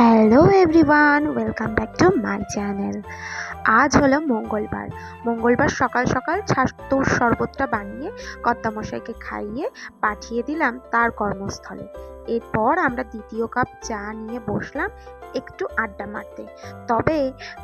Hello everyone welcome back to my channel আজ হলো মঙ্গলবার। মঙ্গলবার সকাল সকাল ছাতুর শরবতটা বানিয়ে কর্তামশাইকে খাইয়ে পাঠিয়ে দিলাম তার কর্মস্থলে। এরপর আমরা দ্বিতীয় কাপ চা নিয়ে বসলাম একটু আড্ডা মারতে। তবে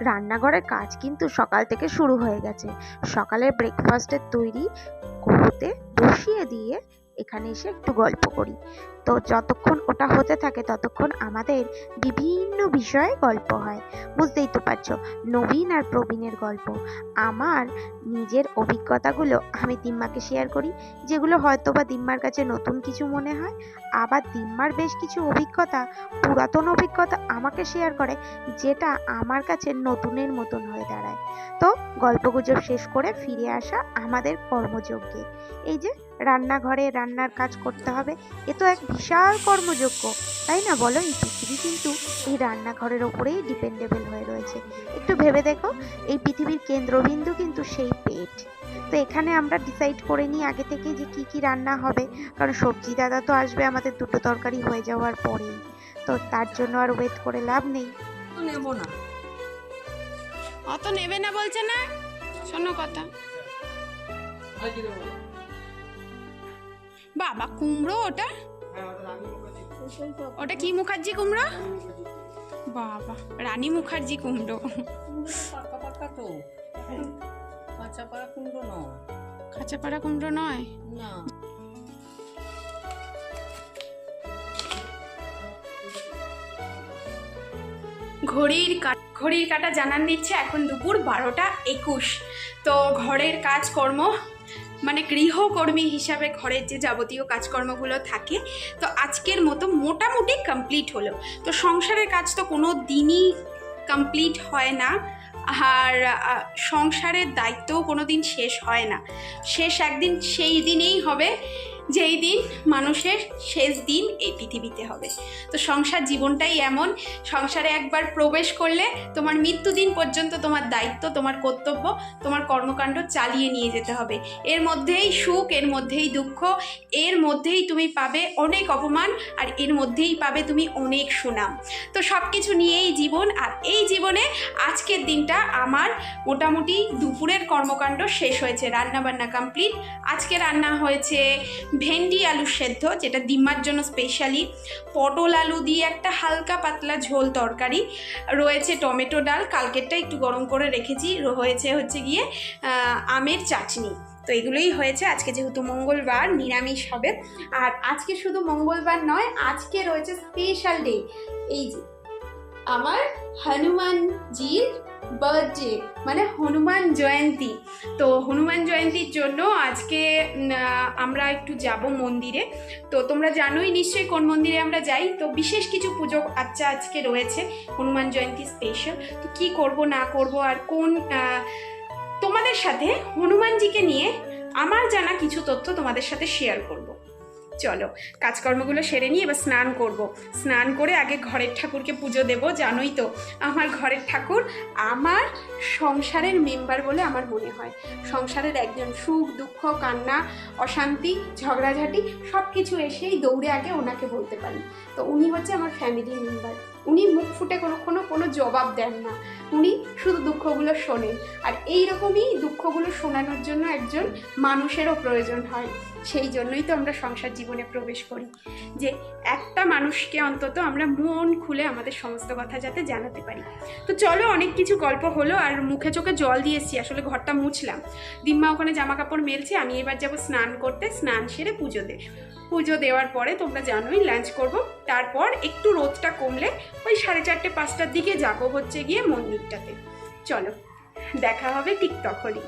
রান্নাঘরের কাজ কিন্তু সকাল থেকে শুরু হয়ে গেছে। সকালের ব্রেকফাস্টের তৈরি করতে বসিয়ে দিয়ে এখানে এসে একটু গল্প করি। তো যতক্ষণ ওটা হতে থাকে, ততক্ষণ আমাদের বিভিন্ন বিষয়ে গল্প হয়। বুঝতেই তো পারছ, নবীন আর প্রবীণের গল্প। আমার নিজের অভিজ্ঞতাগুলো আমি দিম্মাকে শেয়ার করি, যেগুলো হয়তো বা দিম্মার কাছে নতুন কিছু মনে হয়। আবার দিম্মার বেশ কিছু অভিজ্ঞতা, পুরাতন অভিজ্ঞতা আমাকে শেয়ার করে, যেটা আমার কাছে নতুনের মতন হয়ে দাঁড়ায়। তো গল্পগুজব শেষ করে ফিরে আসা আমাদের কর্মযজ্ঞে। এই যে রান্নাঘরে রান্নার কাজ করতে হবে। এ তো এক বিশাল কর্মযোগ্য তাই না বলো? এই পৃথিবী কিন্তু এই রান্নাঘরের ওপরেই ডিপেন্ডেবল হয়ে রয়েছে। একটু ভেবে দেখো এই পৃথিবীর কেন্দ্রবিন্দু কিন্তু সেই পেট। তো এখানে আমরা ডিসাইড করে নিই আগে থেকে যে কি কি রান্না হবে কারণ সবজি দাদা তো আসবে আমাদের দুটো তরকারি হয়ে যাওয়ার পরেই। তো তার জন্য আর ওয়েট করে লাভ নেই। নেব না। অত নেবে না বলছে না? শোনো কথা। আর কি দেবো? বাবা, কুমড়ো ওটা? ওটা কি মুখার্জি কুমড়ো? বাবা, রানী মুখার্জি কুমড়ো। খাঁচাপাড়া কুমড়ো নয়? না ঘড়ির ঘড়ির কাটা জানান দিচ্ছে, এখন দুপুর বারোটা একুশ। তো ঘরের কাজকর্ম মানে গৃহকর্মী হিসাবে ঘরের যে যাবতীয় কাজকর্মগুলো থাকে, তো আজকের মতো মোটামুটি কমপ্লিট হলো। তো সংসারের কাজ তো কোনো দিনই কমপ্লিট হয় না, আর সংসারের দায়িত্বও কোনো দিন শেষ হয় না। শেষ একদিন সেই দিনেই হবে যেই দিন মানুষের শেষ দিন এই পৃথিবীতে হবে। তো সংসার জীবনটাই এমন, সংসারে একবার প্রবেশ করলে তোমার মৃত্যুদিন পর্যন্ত তোমার দায়িত্ব, তোমার কর্তব্য, তোমার কর্মকাণ্ড চালিয়ে নিয়ে যেতে হবে। এর মধ্যেই সুখ, এর মধ্যেই দুঃখ, এর মধ্যেই তুমি পাবে অনেক অপমান, আর এর মধ্যেই পাবে তুমি অনেক সুনাম। তো সব কিছু নিয়েই জীবন, আর এই জীবনে আজকের দিনটা আমার মোটামুটি দুপুরের কর্মকাণ্ড শেষ হয়েছে রান্না বান্না কমপ্লিট আজকে রান্না হয়েছে ভেন্ডি আলু সেদ্ধ, যেটা দিম্মার জন্য স্পেশালি পটল আলু দিয়ে একটা হালকা পাতলা ঝোল তরকারি। রয়েছে টমেটো ডাল, কালকেরটা একটু গরম করে রেখেছি। হয়েছে হচ্ছে গিয়ে আমের চাটনি। তো এগুলোই হয়েছে। আজকে যেহেতু মঙ্গলবার, নিরামিষ হবে। আর আজকে শুধু মঙ্গলবার নয়, আজকে রয়েছে স্পেশাল ডে এই যে, আমার হনুমানজির বার্থডে মানে হনুমান জয়ন্তী। তো হনুমান জয়ন্তীর জন্য আজকে আমরা একটু যাব মন্দিরে। তো তোমরা জানোই নিশ্চয়ই কোন মন্দিরে আমরা যাই। তো বিশেষ কিছু পুজো আচ্ছা আজকে রয়েছে হনুমান জয়ন্তী স্পেশাল তো কি করব, না করব, আর কোন তোমাদের সাথে হনুমানজিকে নিয়ে আমার জানা কিছু তথ্য তোমাদের সাথে শেয়ার করব। চলো, কাজকর্মগুলো সেরে নিয়ে এবার স্নান করব। স্নান করে আগে ঘরের ঠাকুরকে পুজো দেব, জানোই তো, আমার ঘরের ঠাকুর আমার সংসারের মেম্বার বলে আমার মনে হয়। সংসারের একজন সুখ, দুঃখ, কান্না, অশান্তি, ঝগড়াঝাটি সব কিছু এসেই দৌড়ে আগে ওনাকে বলতে পারি। তো উনি হচ্ছে আমার ফ্যামিলি মেম্বার উনি মুখ ফুটে কোনো কোনো কোনো জবাব দেন না। উনি শুধু দুঃখগুলো শোনেন। আর এই রকমই দুঃখগুলো শোনানোর জন্য একজন মানুষেরও প্রয়োজন হয়। সেই জন্যই তো আমরা সংসার জীবনে প্রবেশ করি। যে একটা মানুষকে অন্তত আমরা মন খুলে আমাদের সমস্ত কথা যাতে জানাতে পারি। তো চলো অনেক কিছু গল্প হলো আর মুখে চোখে জল দিয়েছি আসলে ঘরটা মুছলাম। দিম্মা ওখানে জামা কাপড় মেলছে। আমি এবার যাব স্নান করতে। স্নান সেরে পুজো দে, পুজো দেওয়ার পরে তোমরা জানোই লাঞ্চ করব। তারপর একটু রোদটা কমলে ওই সাড়ে চারটে পাঁচটার দিকে যাব হচ্ছে গিয়ে মন্দিরটাতে। চলো দেখা হবে ঠিক তখনই।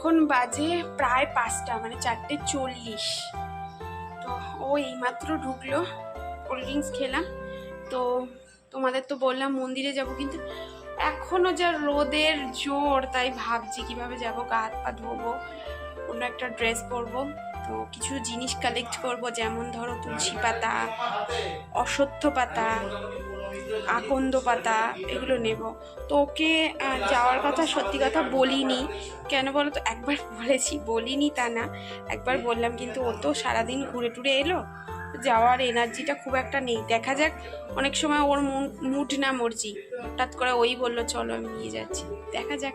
এখন বাজে প্রায় পাঁচটা মানে চারটে চল্লিশ। তো ও এইমাত্র ঢুকলো, কোল্ড ড্রিঙ্কস খেলাম। তো তোমাদের তো বললাম মন্দিরে যাব, কিন্তু এখনও যা রোদের জোর, তাই ভাবছি কীভাবে যাব, গা হাত পা ধোবো, অন্য একটা ড্রেস পরবো। তো কিছু জিনিস কালেক্ট করব, যেমন ধরো তুলসী পাতা, অশ্বত্থ পাতা আকন্দ পাতা, এগুলো নেব। তো ওকে যাওয়ার কথা, সত্যি কথা বলিনি। কেন বলো তো? একবার বলেছি, বলিনি তা না। একবার বললাম, কিন্তু ও তো সারাদিন ঘুরে টুরে এলো। যাওয়ার এনার্জিটা খুব একটা নেই। দেখা যাক, অনেক সময় ওর মুড না মর্জি। হঠাৎ করে ওই বলল, চলো, আমি নিয়ে যাচ্ছি। দেখা যাক।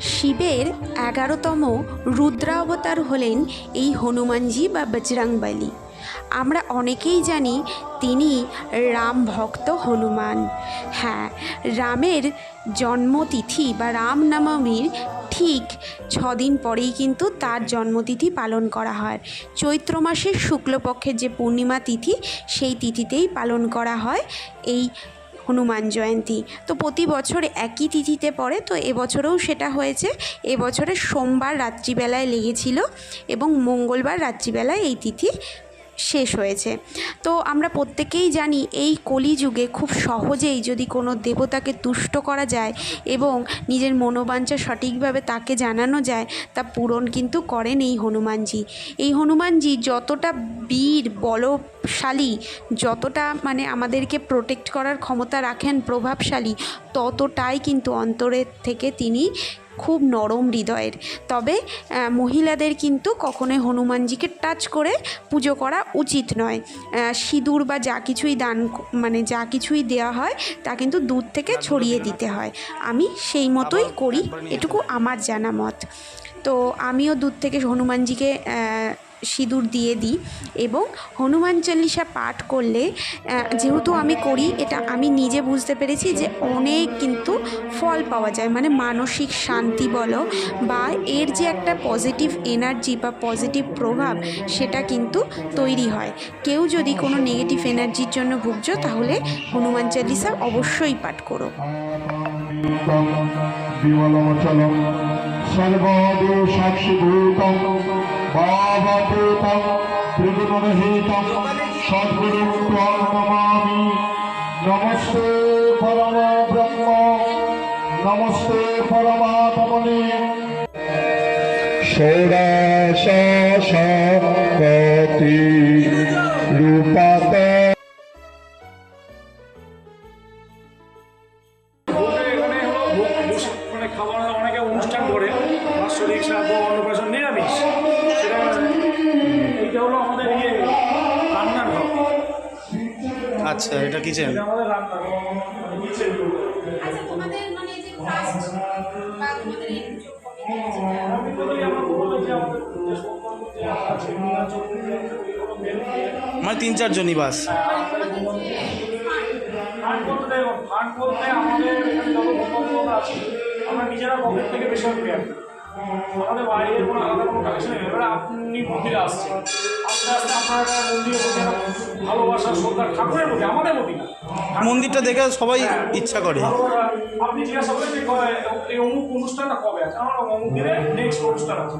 শিবের এগারোতম রুদ্রাবতার হলেন এই হনুমানজি বা বজরংবলী। আমরা অনেকেই জানি তিনি রাম ভক্ত হনুমান। হ্যাঁ রামের জন্মতিথি বা রামনবমীর ঠিক ছদিন পরেই কিন্তু তার জন্মতিথি পালন করা হয়। চৈত্র মাসের শুক্লপক্ষের যে পূর্ণিমা তিথি, সেই তিথিতেই পালন করা হয় এই হনুমান জয়ন্তী। তো প্রতি বছর একই তিথিতে পড়ে, তো এবছরেও সেটা হয়েছে। এবছরে সোমবার রাত্রিবেলায় লেগেছিল এবং মঙ্গলবার রাত্রিবেলায় এই তিথি শেষ হয়েছে। তো আমরা প্রত্যেকেই জানি এই কলিযুগে খুব সহজেই যদি কোনো দেবতাকে তুষ্ট করা যায় এবং নিজের মনোবাঞ্ছা সঠিকভাবে তাকে জানানো যায়, তা পূরণ কিন্তু করেন এই হনুমানজি। এই হনুমানজি যতটা বীর, বলশালী, যতটা মানে আমাদেরকে প্রোটেক্ট করার ক্ষমতা রাখেন, প্রভাবশালী, ততটাই কিন্তু অন্তরের থেকে তিনি খুব নরম হৃদয়ের। তবে মহিলাদের কিন্তু কখনোই হনুমানজিকে টাচ করে পুজো করা উচিত নয়। সিঁদুর বা যা কিছুই দান মানে যা কিছুই দেওয়া হয় তা কিন্তু দূর থেকে ছড়িয়ে দিতে হয়। আমি সেই মতোই করি এটুকু আমার জানা মত তো আমিও দূর থেকে হনুমানজিকে সিঁদুর দিয়ে দিই এবং হনুমান চল্লিশা পাঠ করলে যেহেতু আমি করি, এটা আমি নিজে বুঝতে পেরেছি যে অনেক কিন্তু ফল পাওয়া যায়। মানে মানসিক শান্তি বলো বা এর যে একটা পজিটিভ এনার্জি বা পজিটিভ প্রভাব, সেটা কিন্তু তৈরি হয়। কেউ যদি কোনো নেগেটিভ এনার্জির জন্য ভুগছো, তাহলে হনুমান চালিসা অবশ্যই পাঠ করো। বিমলমচলম ভাবভূতম ত্রিগুণরহিতম সদ্গুরু ত্বং নমামি নমস্তে পরম ব্রহ্ম নমস্তে পরমাত্মনে ষোড়শতি রূপাতে খাবার অনেকে অনুষ্ঠান করে। বাৎসরিক শ্রাদ্ধ ফান্ড বলতে আমাদের এখানে যত ভূকম্প আছে আমরা নিজেরা পকেট থেকে বেসরকারি আমাদের বাইরের কোনো আলাদা কোনো কালেকশন নেই। এবারে আপনি মন্দিরে আসছেন। আস্তে আস্তে আপনার একটা মন্দিরের প্রতি একটা ভালোবাসা শ্রদ্ধা ঠাকুরের প্রতি আমাদের প্রতি। না মন্দিরটা দেখে সবাই ইচ্ছা করে। আপনি জিজ্ঞাসা করেন যে এই অমুক অনুষ্ঠানটা কবে আছে? আমার অমুক দিনে নেক্সট অনুষ্ঠান আছে।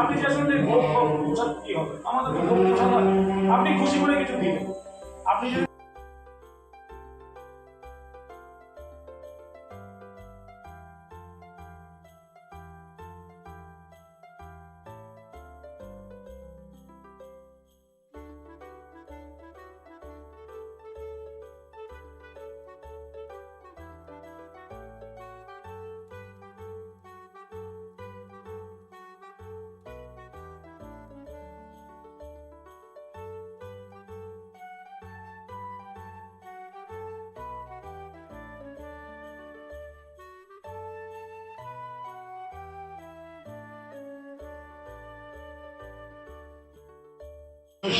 আপনি জিজ্ঞাসা করেন যে ভোগ কী হবে? আমাদের তো ভোগ আপনি খুশি করে কিছু দিন আপনি যদি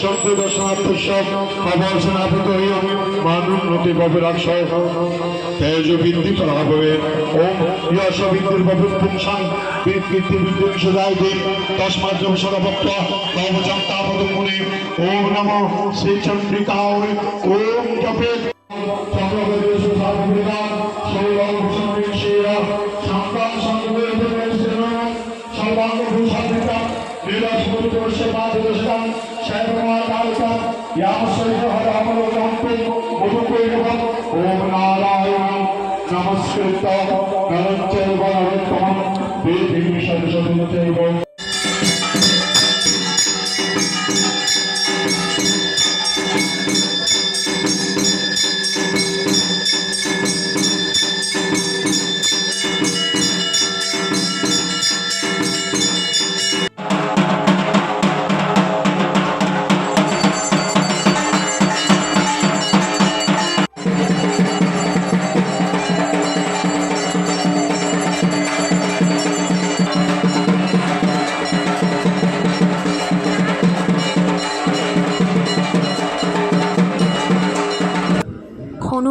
শব্দ দর্শনার্থস্য খবর সেনাপতি হইয় মানুষ নতি ববিরাক্ষয় তেজ বৃদ্ধি প্রভাবে, ওম যশ বিদ্যুর ববু পুংসাং বৃদ্ধি বিদ্যুৎ সদায় দিন তস্মাৎ যোগ সদভক্ত নবজং তাপদ মুনি ওম নমঃ শ্রী চন্দ্রিকায় ওম জপে। চন্দ্রবেশ সাধুবিদান শৈলং ভূষণ নমস্কৃত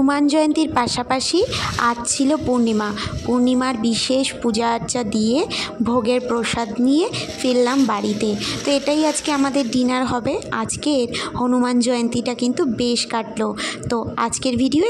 হনুমান জয়ন্তীর পাশাপাশি আজ ছিল পূর্ণিমা। পূর্ণিমার বিশেষ পূজা আর্চা দিয়ে ভোগের প্রসাদ নিয়ে ফিরলাম বাড়িতে। তো এটাই আজকে আমাদের ডিনার হবে। আজকের হনুমান জয়ন্তীটা কিন্তু বেশ কাটলো। তো আজকের ভিডিও